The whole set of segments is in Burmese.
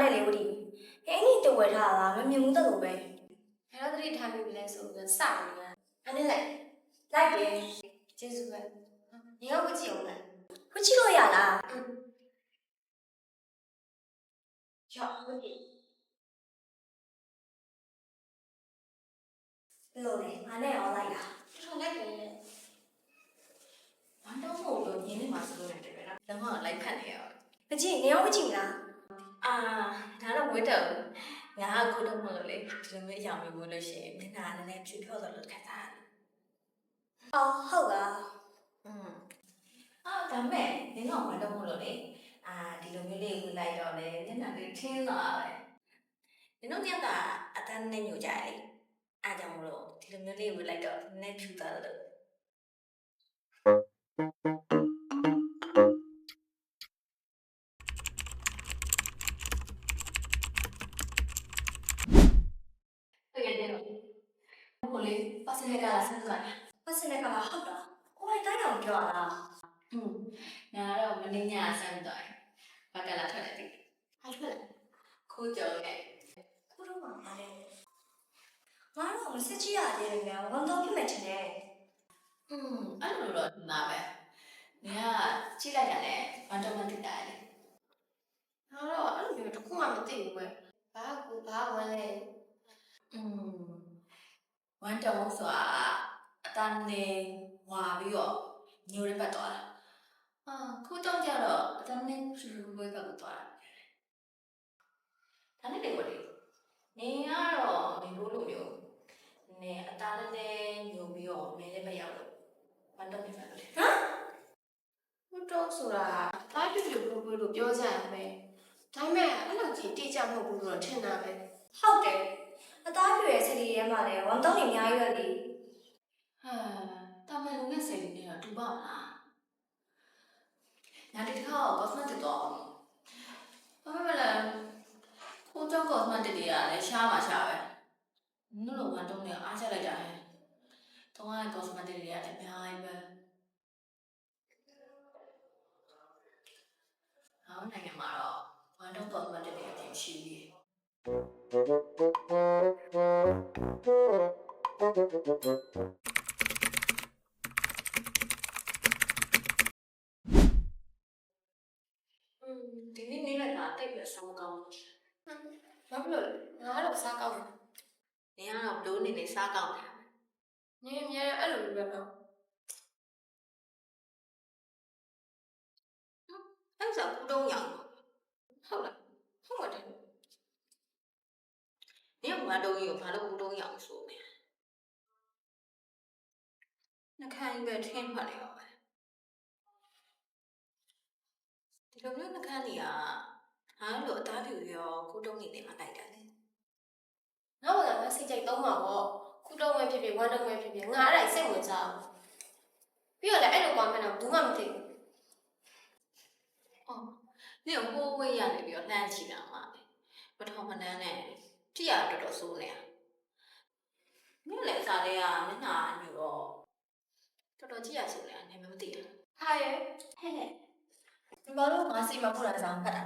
နဲ့လေဝတီဟဲ့အင်းကြီးတူဝယ်ထားတာမမြင်ဘူးတဲ့လိုပဲဘယ်တော့တတိထားမိပြီလဲဆိုတော့စနေတာအဲ့နဲ့လိုက်လိုက်တယ်ကျေးဇူးပဲညီရောဝကြည့်အောင်လားဝချီလို့ရလားရောဝကြည့်ဘယ်လိုလဲငါနဲ့ရောလိုက်တာထောင်လိုက်တယ်ဘာတော့မဟုတ်လို့ညနေမှာစလို့ရတယ်ပဲနော်။လုံးဝ ဒါတော့ဝတ်တော့ဘူး။ငါကခုတော့မလို့လေဒီလိုမျိုးအရောင်မျိုးလို့ရှိရင်မျက်နှာနည်းနည်းဖြူဖြောသွားလို့ခံစားရတယ်အော်ဟုတ်လား။อืมအာဒါမဲ့နင်တော့ဘာတော့မလို့လေ။အာဒီလိုမျိုးလေးကိုလိုက်တော့လေမျက်နှာလေးထင်းသွားတယ်။နင်တို့တယောက်ကအတန်းနဲ့ညိုကြတယ်လေ။အားကြောင့်မလို့ဒီလိုမျိုးလေးကိုလိုက်တော့နည်းဖြူသွားလို့ဟုတ် လေပတ်စနေကလာဆန်းသွားတာ ပတ်စနဲ့ကလာဟုတ်တာကိုယ်တိုင်းတော့ပြောရလား อืมငါတော့မင်းညဆန်းသွားတယ်။ဘာကလာထွက်တယ်ဒီ ဟာထွက်လာ ခိုးကြော်ရဲ့ ခုတော့မှမလဲငါတော့မစစ်ကြည့်ရတယ်လေဝန်တော့ဖြစ်မယ်ထင်တယ် อืมအဲ့လိုတော့နားပဲ။နေကကြည့်လိုက်တာနဲ့ဘာတော့မသိတာလေ ငါတော့အဲ့လိုမျိုးတစ်ခုမှမသိဘူးပဲဘာကူဘာဝင်လဲ ။อืม ဝမ်တောင်းဆိုတာအတန်းနေဝါပြီးတော့ညိုရပတ်သွားတာ။အာခိုးကြောင့်ကြတော့အတန်းနေဖြူဖြူပဲကသွားတာ။ဒါနဲ့လေကိုလေနေကတော့နေလို့လို့မျိုးနေအတန်းနဲ့ညိုပြီးတော့နေလည်းမရောက်လို့ဝမ်တောင်းနေပါလို့လေဘုတော့ဆိုတာတားပြပြဘူးဘူးလို့ပြောကြရမယ်ဒါပေမဲ့အဲ့လိုကြီးတိကျမဟုတ်ဘူးလို့ထင်တာပဲဟုတ်တယ် အသားပြည့်ရဲ့စတီထဲမှာလည်းဝန်တော့နေအများကြီးပဲလေဟာတာမန်လူနဲ့စိတ်နေတော့တူပါမလားညာဒီတစ်ခါကောစမတစ်တော့ဘာမှမလဲကိုကြောက်ကောစမတစ်တွေကလည်းရှားပါရှားပဲနုလိုဝန်တုံးနေအားချလိုက်တာဟဲ့တော့ကောစမတစ်တွေကလည်းအများကြီးပဲ อืมဒီနေ့နေ့လည်းငါတိတ်ပြီးဆောင်းကောင်းဘာဖြစ်လို့လဲငါတော့စားကောင်းတယ်နေကတော့ဘလို့နေနေစားကောင်းတယ်နင်း အများအဲ့လိုပဲတော့အဲ့ဒါကူတုံးရောင်ဟုတ်လားဟုတ်ပါတယ်နေကဘာတုံးကြီးကိုဘာလို့ကူတုံးရောင်ဆိုနေနှခမ်းကြီးပဲထင်းဖတ်နေတော့ပဲဒီလိုမျိုးနှခမ်းကြီးကဟာလို့အသားဖြူရောကူတုံးနေနေမှလိုက်တာလေနောက်ဘာသာစိတ်ကြိုက်သုံးပါပေါ့ခုတော့ပဲဖြစ်ဖြစ်ဝမ်းတော့ပဲဖြစ်ဖြစ်ငါအဲ့ဒါစိတ်ဝင်စားဘူးပြီးတော့လည်းအဲ့လိုကွာမင်းတော့ဘူးမှမသိဘူးအော်နေကဟိုးဝေးရနေပြီးတော့လှမ်းချီတာမှပထမနန်းနဲ့တိရတော်တော်ဆိုးနေတာမြင်လေစားလေးကမျက်နှာအညူတော့ တော်တော်ကြည့်ရဆိုနေတာနေမသိဘူးဟာရဲ့ဟဲ့ဒီမလို့ငါစီမဖို့လာဆောင်ဖတ်တာ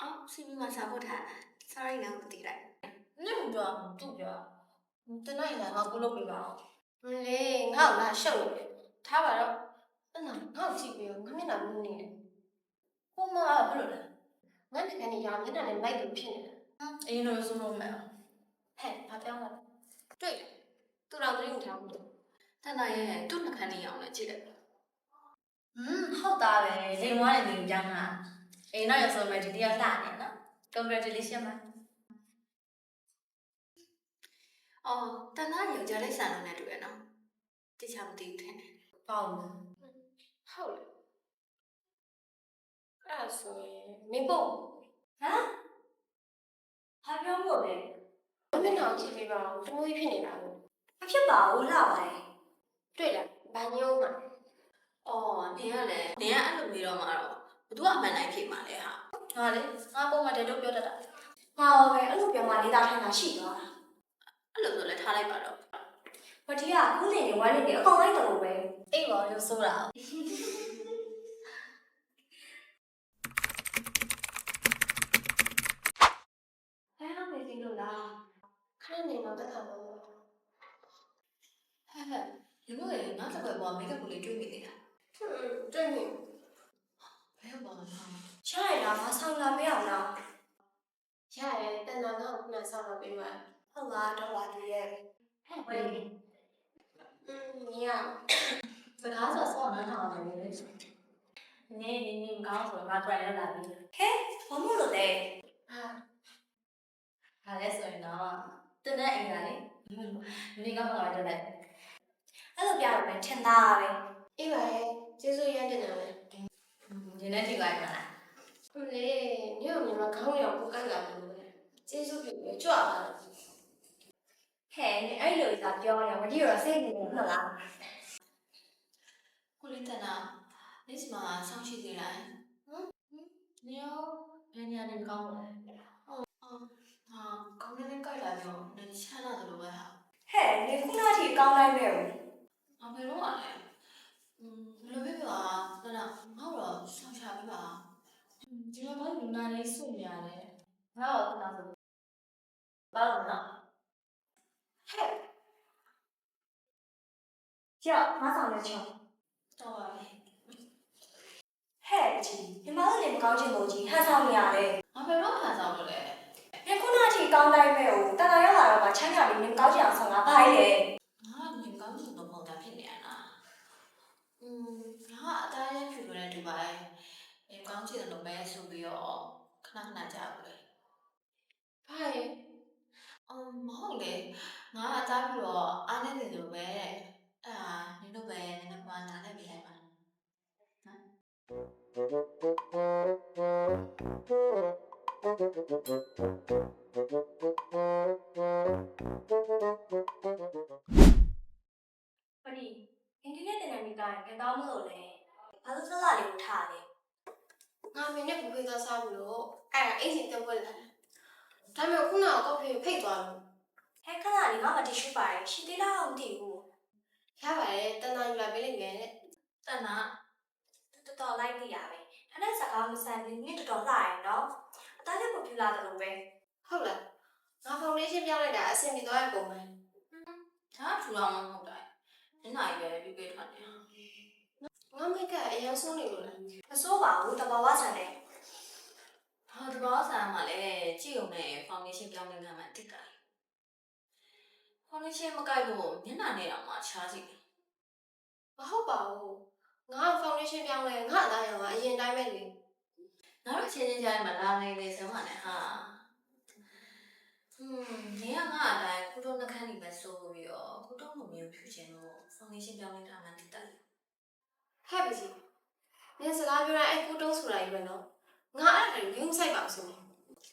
အော်စီမီမှာစားဖို့ထားတာ sorry ငါမသိလိုက်နင့်ပြောသူ့ပြောတနိုင်လာငါကိုလုပ်ပေးပါအောင်မလေးငါ့ကိုလာရှုပ်နေတယ်ထားပါတော့အဲ့နော်ငါ့ကိုကြည့်ပြီးတော့ငါမျက်နှာမူးနေတယ်ကိုမကဘယ်လိုလဲငါတကယ်နေရမျက်နှာနဲ့မိုက်လို့ဖြစ်နေတာအရင်လိုဆိုလို့မရဟဲ့ဘာပြောင်းလဲတွေ့တယ်သူတော်သတင်းထားမှု တန်တာရဲ့သူ့နှခမ်းလေးအောင်လည်းကြည့်လိုက်ဟမ်ဟုတ်သားပဲလိန်ဝါးတဲ့နေကြောင်းကအိမ်တော့ရဆိုမဲ့ဒီတယောက်လှနေနော် congratulation ပါအော်တန်တာယောက်ျားလေးဆန်လို့နဲ့တူရနော်တိချာမသိဘူးထင်တယ်ပေါ့ဘူးဟုတ်လေအဲ့ဒါဆိုရင်မင်းပေါ့ဟမ်ဟာပြောလို့လေမျက်နှာကိုကြည့်ပြီးပါဦးတမိုးကြီးဖြစ်နေတာကိုမဖြစ်ပါဘူးလှပါလေ တွေ့လားဘာညိုးမှာအော်နေရလေနေရအဲ့လိုမျိုးတော့မှာတော့ဘသူကအမှန်တိုင်းဖြစ်မှာလဲဟာငါလေငါပုံမှန်တဲ့တို့ပြောတတ်တာငါရောပဲအဲ့လိုပြောမှလေးသားထိုင်တာရှိသွားတာအဲ့လိုဆိုလည်းထားလိုက်ပါတော့မတီးကခုနေနေဝိုင်းနေနေအကောင်လိုက်တယ်လို့ပဲအေးပါလို့ဆိုတာ တက်တာလို့ ဟဲ့ဟဲ့ဒီလိုလေငါစ ကွယ်ပေါ်မိတ်ကပ်ကိုလေးတွေ့မိသေးတာဟွန်းတွေ့နေဘယ်ပေါ်မှာရရတာဘာဆောင်လာပေးအောင်လားရရတန်တာတော့မှဆောင်လာပေးပါဟုတ်လားတော့လာပြီရဲ့ဟဲ့ဝေးอืมညစကားဆိုဆောင်းနားထောင်နေလေနေနေနေကောင်းဆိုတော့ငါကြွရလာပြီဘာမို့လို့လဲဟာဒါလည်းဆိုရင်တော့တင်းတဲ့အိမ်ကလေနေကောင်းတော့ကြတယ် အဲ့လိုပြတော့ပဲထင်သားပဲအေးပါရဲ့ကျေးဇူးရတဲ့နာပဲဒီနေ့ထိလိုက်ပါလားဟုတ်လေညောင်ညီမခေါင်းရောကိုကိုက်လာတယ်လို့ကျေးဇူးပြုပြီးကြွပါလားဟဲ့နေအဲ့လိုသာပြောရမဒီတော့စိတ်နေမလားကိုလေးတနာနေ့စမှာဆောင်းရှိသေးလားနေရောဘယ်နေရာနေကောင်းလဲဟာကောင်းနေကြိုက်လာတော့နေချမ်းလာတယ်လို့ပဲဟာဟဲ့နေခုနထိကောင်းလိုက်မဲ့ဘူး အဖေတော့ကလည်းอืมဘယ်လိုပဲပါတနာငါ့တော့ဆောင်းချပေးပါဒီမှာဘာလူနာလေးစုနေရတယ်ငါတော့တော့ဆိုဘာလို့လဲဟဲ့ကြောက်မဆောင်နဲ့ချောင်းတော့ပါလေဟဲ့ကြီးညီမတို့လည်းမကောင်းချင်လို့ကြီးဟန်ဆောင်နေရတယ်အဖေတော့ခံစားလို့လေနေခုနထိကောင်းလိုက်မဲ့ဘူးတခါရောက်လာတော့မှချမ်းသာပြီးမင်းကောင်းချင်အောင်ဆောင်တာဘာလဲ င်းချင်တယ်လို့ပဲဆိုပြီးတော့ခဏခဏကြာဘူးလေဘာလဲအမ်မဟုတ်လေငါအသားပြီးတော့အားနေတယ်လို့ပဲတဲ့အဲ့ဒါနင်တို့ပဲနင်တို့ကနားနဲ့ပြလိုက်ပါ င်းနဲ့ဘူဖေးသားစားဘူးလို့အဲ့ဒါအိမ်စီတက်ဝက်လာဒါပေမဲ့ခုနကကော်ဖီဖိတ်သွားလို့ဟဲ့ခဏလေးငါမတီရှူပါတယ်ရှီသေးလားမသိဘူးရပါတယ်တန်တန်ယူလာပေးလိုက်မယ်တဲ့တနာတော်တော်လိုက်နေရပဲဒါနဲ့စကားမဆန်ဘူးနင့်တော်တော်လှရယ်နော်အသားလည်းမပြူလာတယ်လို့ပဲဟုတ်လားငါဖောင်ဒေးရှင်းပြောင်းလိုက်တာအဆင်ပြေသွားရဲ့ပုံမှန်ဒါထူအောင်မဟုတ်တိုင်းနင်နိုင်ပဲပြီးပေးထားတယ်ငါမိတ်ကအရင်ဆုံးနေလို့လားမစိုးပါဘူးတဘာဝဆန်တယ် ဟာတဘောဆိုင်မှာလည်းကြည့်ုံနဲ့ foundation ပြောင်းလဲခံမှတိတ်တာ foundation မကိုက်လို့မျက်နှာနဲ့တော့မှချားစီတယ်မဟုတ်ပါဘူးငါဖောင်ဒေးရှင်းပြောင်းလဲငါအသားရောအရင်တိုင်းပဲလေငါတို့ချင်းချင်းကြားမှာလာနေလေစမ်းပါနဲ့ဟာဟွန်းနေရငါအတိုင်းကုတုံးနှခမ်းနေပဲဆိုပြီးတော့ကုတုံးလိုမျိုးဖြူချင်လို့ foundation ပြောင်းလဲထားမှတိတ်တာဟဲ့ပါကြီးနင်စကားပြောတိုင်းအဲ့ကူတုံးဆိုတာကြီးပဲနော် ငါအဲ့ဒါကိုယူဆိုင်ပါဆိုနေ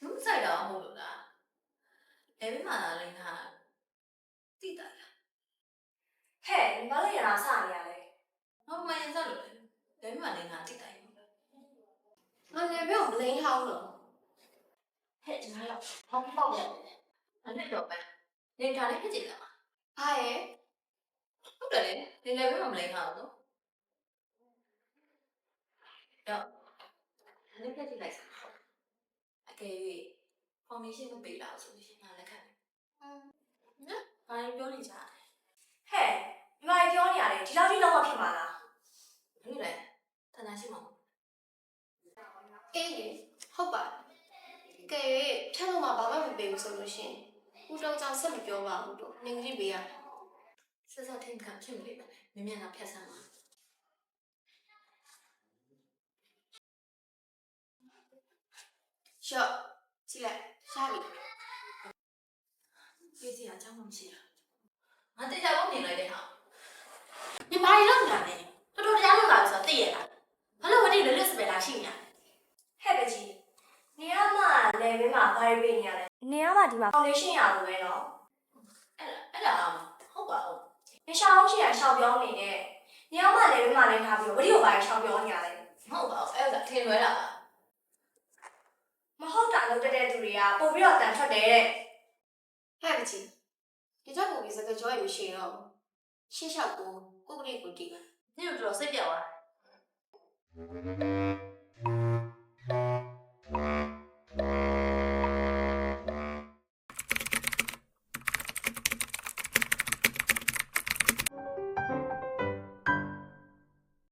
လူဆိုင်တော့ဟုတ်လို့လားအဲဘယ်မှာလာလဲငါတိတ်တာလားဟဲ့ဒီမလေးရတာစနေရလေဟောမရင်စားလို့လေဘယ်မှာလဲငါတိတ်တာရောငါလည်းပြောမလိန်ထောင်းတော့ဟဲ့ကျွန်တော်ဟောပေါ့ရတယ်အဲ့နဲ့တော့ပဲနေတာလေးဖြစ်ကြတယ်မှာဟာရဲ့ဟုတ်တယ်လေနေလည်းဘယ်မှာမလဲငါတော့တော့ လည်းဖြစ်ကြည့်လိုက်စမ်းအကယ်၍ foundation မပေးလာဆိုရင်ငါလည်းခံတယ်နော်ဘာလို့ပြောနေကြလဲဟဲ့ဒီမလေးပြောနေရတယ်ဒီလောက်ကြီးလောက်မှဖြစ်မှာလားဘယ်လိုလဲတနာရှိမအောင်အေးလေဟုတ်ပါကဲထက်လို့မှဘာမှမပေးဘူးဆိုလို့ရှိရင်ဦးတောင်ကြောင့်ဆက်မပြောပါဘူးတော့နေကြီးပေးရဆက်ဆက်ထိန်ခံဖြစ်မလိမ့်မယ်မြင်မြန်လာဖြတ်ဆန်းပါ ရှော့ကြည့်လိုက်ရှာပြီပြေးစီအကြောင်းမှမရှိတာငါတိတ်တာကုန်နေလိုက်တဲ့ဟာညီမလေးလောက်နေတာလေတော်တော်တရားလောက်လာပြီဆိုတော့သိရလားဘာလို့ဝတိလွတ်လွတ်စပယ်လာရှိနေတာဟဲ့ကကြီးနေရမလေဘင်းမှာဘာတွေနေရလဲနေရမဒီမှာ foundation ရလို့ပဲနော်အဲ့အဲ့ဒါဟုတ်ပါဦးမရှောင်းရှိရရှောက်ပြောင်းနေတဲ့နေရမလေဘင်းမှာလည်းထားပြီးဝတိကိုဘာရှောက်ပြောင်းနေရလဲမဟုတ်ပါဘူးအဲ့ဒါထင်လွဲတာပါ မဟုတ်တာလုပ်တတ်တဲ့သူတွေကပို့ပြီးတော့တန်ထွက်တယ်တဲ့ဟဲ့မကြီးဒီကြောက်ကိုပြီးစကားကြောရမရှိတော့ရှင်းလျှောက်ကိုကိုကလေးကိုတီးပါညို့တော့စိတ်ပြောက်သွားတယ်